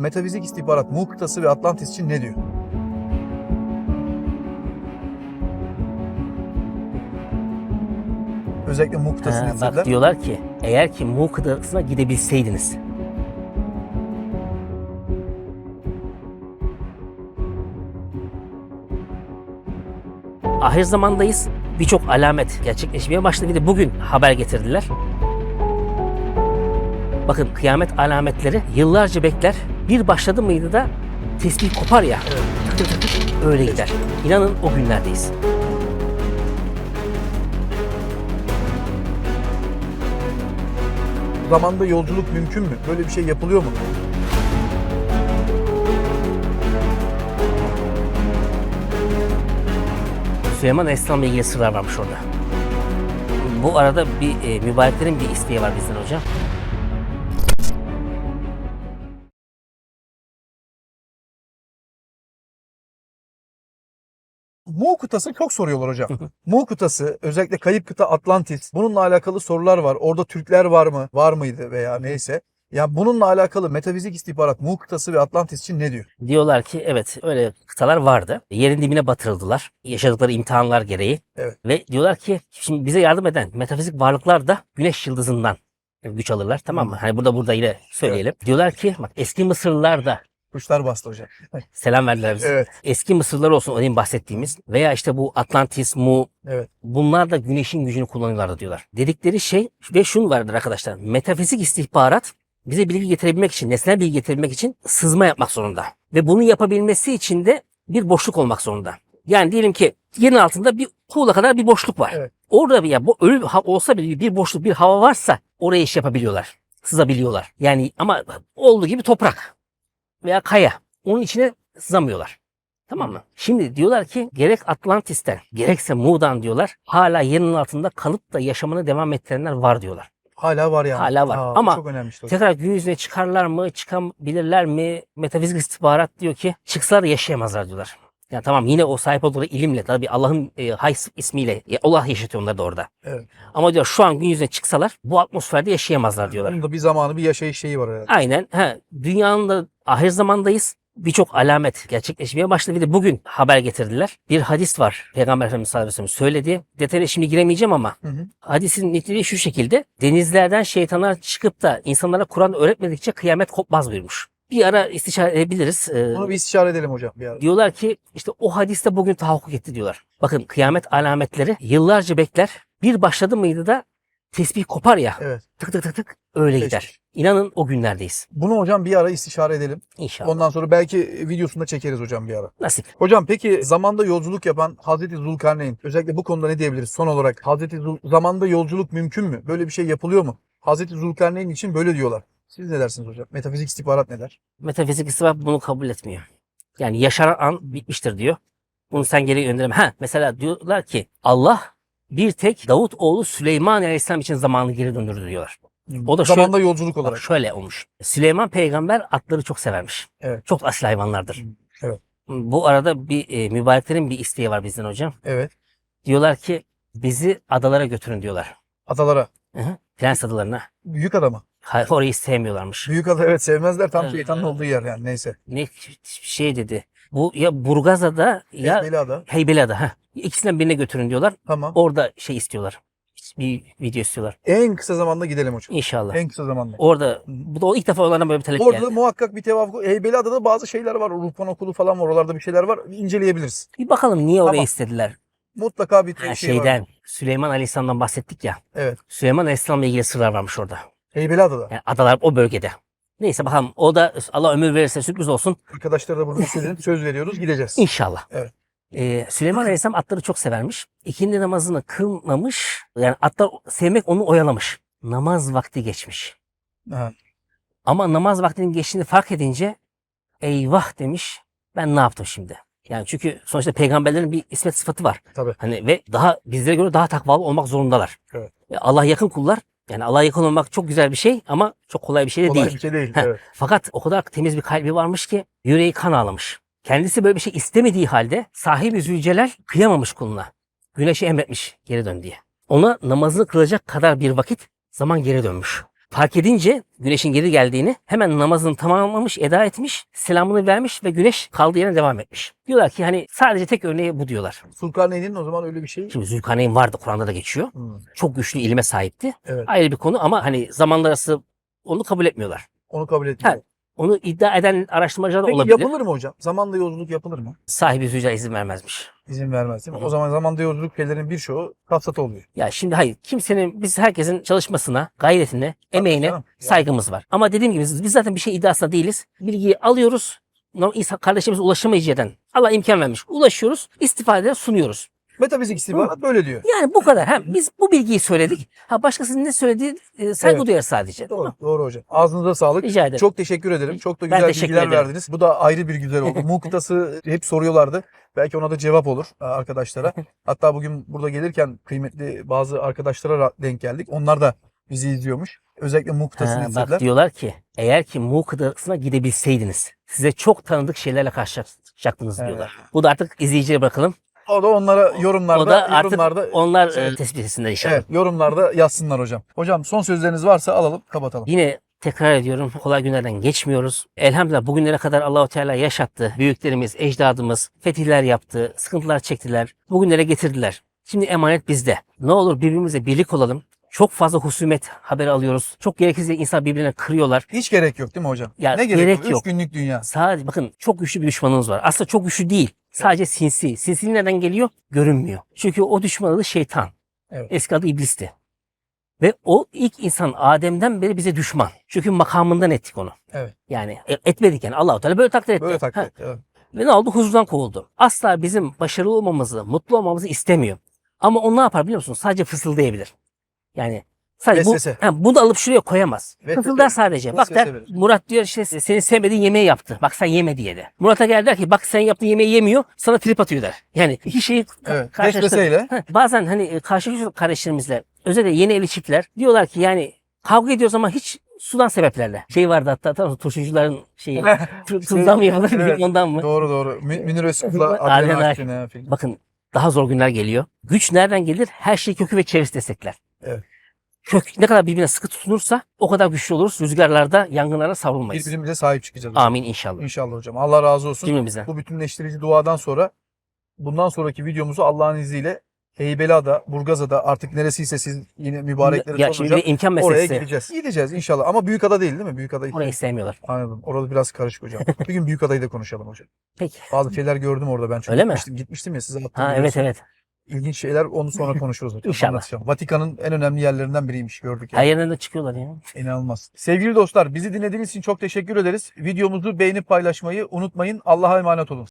Metafizik istihbarat Mu kıtası ve Atlantis için ne diyor? Özellikle Mu kıtasını Ha, bak diyorlar ki eğer ki Mu kıtasına gidebilseydiniz. Ahir zamandayız. Birçok alamet gerçekleşmeye başladı. Bir de bugün haber getirdiler. Bakın kıyamet alametleri yıllarca bekler. Bir başladı mıydı da tesbih kopar ya. Öyle gider. İnanın o günlerdeyiz. Zamanda yolculuk mümkün mü? Böyle bir şey yapılıyor mu? Süleyman Aleyhisselam'la ilgili sırlar varmış orada. Bu arada bir e, mübareklerin bir isteği var bizden hocam. Mu kıtası çok soruyorlar hocam. Mu kıtası özellikle kayıp kıta Atlantis. Bununla alakalı sorular var. Orada Türkler var mı? Var mıydı veya neyse. Ya bununla alakalı metafizik istihbarat Mu kıtası ve Atlantis için ne diyor? Diyorlar ki evet öyle kıtalar vardı. Yerin dibine batırıldılar. Yaşadıkları imtihanlar gereği. Evet. Ve diyorlar ki şimdi bize yardım eden metafizik varlıklar da güneş yıldızından güç alırlar tamam mı? Hani burada burada yine söyleyelim. Diyorlar ki bak eski Mısırlılar da Kuşlar bastı hocam. selam verdiler bize. Evet. Eski Mısırlılar olsun o demin bahsettiğimiz veya işte bu Atlantis, Mu Evet. bunlar da güneşin gücünü kullanıyorlardı diyorlar. Dedikleri şey ve şunu vardır arkadaşlar. Metafizik istihbarat bize bilgi getirebilmek için, nesnel bilgi getirebilmek için sızma yapmak zorunda. Ve bunu yapabilmesi için de bir boşluk olmak zorunda. Yani diyelim ki yerin altında bir kuğula kadar bir boşluk var. Evet. Orada bir ya bu ölü olsa bile bir boşluk, bir hava varsa oraya iş yapabiliyorlar. Sızabiliyorlar. Yani ama olduğu gibi toprak veya kaya. Onun içine sızamıyorlar. Tamam mı? Şimdi diyorlar ki gerek Atlantis'ten gerekse Mu'dan diyorlar hala yerin altında kalıp da yaşamını devam ettirenler var diyorlar. Hala var yani. Hala var. Aa, Ama çok önemli işte. Tekrar gün yüzüne çıkarlar mı, çıkabilirler mi? Metafizik istihbarat diyor ki çıksalar yaşayamazlar diyorlar. Yani tamam yine o sahip oldukları ilimle tabii Allah'ın e, hay ismiyle ya Allah yaşatıyor onları da orada. Evet. Ama diyor şu an gün yüzüne çıksalar bu atmosferde yaşayamazlar diyorlar. Bunun da bir zamanı bir yaşayış şeyi var herhalde. Aynen. He, dünyanın da ahir zamandayız. Birçok alamet gerçekleşmeye başladı. Bir de bugün haber getirdiler. Bir hadis var. Peygamber Efendimiz sallallahu aleyhi ve sellem söyledi. Detayına şimdi giremeyeceğim ama Hı hı. hadisin niteliği şu şekilde. Denizlerden şeytanlar çıkıp da insanlara Kur'an öğretmedikçe kıyamet kopmaz buyurmuş. Bir ara istişare edebiliriz. Ee, Bunu bir istişare edelim hocam bir ara. diyorlar ki işte o hadiste bugün tahakkuk etti diyorlar. Bakın kıyamet alametleri yıllarca bekler. Bir başladı mıydı da tesbih kopar ya. Evet. Tık tık tık tık öyle Keşke. gider. İnanın o günlerdeyiz. Bunu hocam bir ara istişare edelim. İnşallah. Ondan sonra belki videosunda çekeriz hocam bir ara. Nasip. Hocam peki zamanda yolculuk yapan Hazreti Zulkarneyn özellikle bu konuda ne diyebiliriz son olarak? Hazreti Zul zamanda yolculuk mümkün mü? Böyle bir şey yapılıyor mu? Hazreti Zulkarneyn için böyle diyorlar. Siz ne dersiniz hocam? Metafizik istihbarat ne der? Metafizik istihbarat bunu kabul etmiyor. Yani yaşanan an bitmiştir diyor. Bunu sen geri göndereme. Ha mesela diyorlar ki Allah bir tek Davut oğlu Süleyman Aleyhisselam için zamanı geri döndürdü diyorlar. O da şöyle- zamanda yolculuk Bak olarak. şöyle olmuş. Süleyman peygamber atları çok severmiş. Evet. Çok asil hayvanlardır. Evet. Bu arada bir e, mübareklerin bir isteği var bizden hocam. Evet. Diyorlar ki bizi adalara götürün diyorlar. Adalara. Hı hı. Prens adalarına. Büyük adama. Ha, Orayı sevmiyorlarmış. Büyük ada evet sevmezler. Tam şeytanın olduğu yer yani neyse. Ne şey dedi. Bu ya Burgazada ya Heybeli ada. Heybeliada. Ha. İkisinden birine götürün diyorlar. Tamam. Orada şey istiyorlar. Bir video istiyorlar. En kısa zamanda gidelim hocam. İnşallah. En kısa zamanda. Orada bu da o ilk defa onlardan böyle bir talep Orada geldi. muhakkak bir tevafuk. Heybeliada'da bazı şeyler var. Ruhban okulu falan var. Oralarda bir şeyler var. İnceleyebiliriz. Bir bakalım niye orayı Tamam. istediler. Mutlaka bir Ha, şey var. şeyden Süleyman Aleyhisselam'dan bahsettik ya. Evet. Süleyman Aleyhisselam'la ilgili sırlar varmış orada. Heybeliada'da. Yani adalar o bölgede. Neyse bakalım o da Allah ömür verirse sürpriz olsun. Arkadaşlara da burada söyleyelim. Söz veriyoruz. Gideceğiz. İnşallah. Evet. Ee, Süleyman Aleyhisselam atları çok severmiş. İkindi namazını kılmamış. Yani atlar sevmek onu oyalamış. Namaz vakti geçmiş. Ha. Ama namaz vaktinin geçtiğini fark edince eyvah demiş. Ben ne yaptım şimdi? Yani çünkü sonuçta peygamberlerin bir ismet sıfatı var. Tabii. Hani ve daha bizlere göre daha takvalı olmak zorundalar. Evet. Ve Allah yakın kullar. Yani Allah'a yakın olmak çok güzel bir şey ama çok kolay bir şey de Kolay değil. bir şey değil. Heh. Evet. Fakat o kadar temiz bir kalbi varmış ki yüreği kan ağlamış. Kendisi böyle bir şey istemediği halde sahibi Zülcelal kıyamamış kuluna. Güneşi emretmiş geri dön diye. Ona namazını kılacak kadar bir vakit zaman geri dönmüş. Fark edince güneşin geri geldiğini hemen namazını tamamlamış, eda etmiş, selamını vermiş ve güneş kaldığı yerine devam etmiş. Diyorlar ki hani sadece tek örneği bu diyorlar. Sulkarneyn'in o zaman öyle bir şey. Şimdi Zülkarneyn vardı Kur'an'da da geçiyor. Hmm, Çok güçlü ilime sahipti. Evet. Ayrı bir konu ama hani zamanlar arası onu kabul etmiyorlar. Onu kabul etmiyor. Onu iddia eden araştırmacılar da Peki olabilir. yapılır mı hocam? Zamanla yolculuk yapılır mı? Sahibi Zülcelal izin vermezmiş. İzin vermez değil mi? Hı. O zaman zamanda yolculuk şeylerin birçoğu kapsatı oluyor. Ya şimdi hayır kimsenin biz herkesin çalışmasına, gayretine, emeğine canım, saygımız var. Ama dediğim gibi biz zaten bir şey iddiasında değiliz. Bilgiyi alıyoruz. Normal insan kardeşimiz ulaşamayacağı yerden Allah imkan vermiş. Ulaşıyoruz, istifade sunuyoruz. Metafizik istihbarat böyle diyor. Yani bu kadar. Ha, biz bu bilgiyi söyledik. Ha başkasının ne söylediği e, saygı Evet. duyar sadece. Doğru, doğru hocam. Ağzınıza sağlık. Rica ederim. Çok teşekkür ederim. Çok da Ben güzel teşekkür bilgiler ederim. verdiniz. Bu da ayrı bir güzel oldu. Mu kıtası hep soruyorlardı. Belki ona da cevap olur e, arkadaşlara. Hatta bugün burada gelirken kıymetli bazı arkadaşlara ra- denk geldik. Onlar da bizi izliyormuş. Özellikle Mu kıtasını Ha, izlediler. bak diyorlar ki eğer ki Mu kıtasına gidebilseydiniz size çok tanıdık şeylerle karşılaşacaktınız Evet. diyorlar. Bu da artık izleyiciye bırakalım. O da onlara yorumlarda o da artık yorumlarda onlar e, tespit etsinler inşallah. evet, yorumlarda yazsınlar hocam. Hocam son sözleriniz varsa alalım, kapatalım. Yine tekrar ediyorum kolay günlerden geçmiyoruz. Elhamdülillah bugünlere kadar Allahu Teala yaşattı. Büyüklerimiz, ecdadımız fetihler yaptı, sıkıntılar çektiler. Bugünlere getirdiler. Şimdi emanet bizde. Ne olur birbirimize birlik olalım. Çok fazla husumet haberi alıyoruz. Çok gereksiz insan birbirine kırıyorlar. Hiç gerek yok değil mi hocam? Ya ne gerek, gerek yok? Üç günlük dünya. Sadece bakın çok güçlü bir düşmanınız var. Aslında çok güçlü değil. Sadece sinsi. Sinsi nereden geliyor? Görünmüyor. Çünkü o düşman adı şeytan. Evet. Eski adı iblisti. Ve o ilk insan Adem'den beri bize düşman. Çünkü makamından ettik onu. Evet. Yani e- etmedik yani. Allah-u Teala böyle takdir etti. Böyle takdir etti, evet. Ve ne oldu? Huzurdan kovuldu. Asla bizim başarılı olmamızı, mutlu olmamızı istemiyor. Ama o ne yapar biliyor musun? Sadece fısıldayabilir. Yani sadece bu, Vesvese. ha, bunu da alıp şuraya koyamaz. Vesvese. Fısıldar sadece. Bak der, Vesvese verir. Murat diyor işte senin sevmediğin yemeği yaptı. Bak sen yeme diye de. Murat'a gel der ki bak sen yaptığın yemeği yemiyor. Sana trip atıyor der. Yani iki şeyi Evet. karşılaştır- Vesveseyle. Ha, Bazen hani e, karşılaşıyoruz kardeşlerimizle. Özellikle yeni evli çiftler. Diyorlar ki yani kavga ediyoruz ama hiç sudan sebeplerle. Şey vardı hatta tamam turşucuların şeyi. Tu- Tuzdan mı yapılır Evet. ondan mı? Doğru doğru. Mü- Münir Özkul'la ha, film. Bakın daha zor günler geliyor. Güç nereden gelir? Her şey kökü ve çevresi destekler. Evet. Kök ne kadar birbirine sıkı tutunursa o kadar güçlü oluruz. Rüzgarlarda, yangınlara savrulmayız. Birbirimize sahip çıkacağız. hocam. Amin inşallah. İnşallah hocam. Allah razı olsun. Cümlemizden. Bu bütünleştirici duadan sonra bundan sonraki videomuzu Allah'ın izniyle Heybeliada, Burgazada artık neresiyse siz yine mübarekleri Ya şimdi soracağım. bir imkan Oraya meselesi. gideceğiz. Gideceğiz inşallah. Ama Büyükada değil değil mi? Büyükada Orayı sevmiyorlar. Anladım. Orada biraz karışık hocam. bir gün Büyükada'yı da konuşalım hocam. Peki. Bazı şeyler gördüm orada ben. Çünkü Öyle mi? gitmiştim, Gitmiştim ya size attım. Ha evet evet. İlginç şeyler onu sonra konuşuruz hocam. İnşallah. Anlatacağım. Vatikan'ın en önemli yerlerinden biriymiş gördük. Her Yani. yerden de çıkıyorlar ya. İnanılmaz. Sevgili dostlar bizi dinlediğiniz için çok teşekkür ederiz. Videomuzu beğenip paylaşmayı unutmayın. Allah'a emanet olun.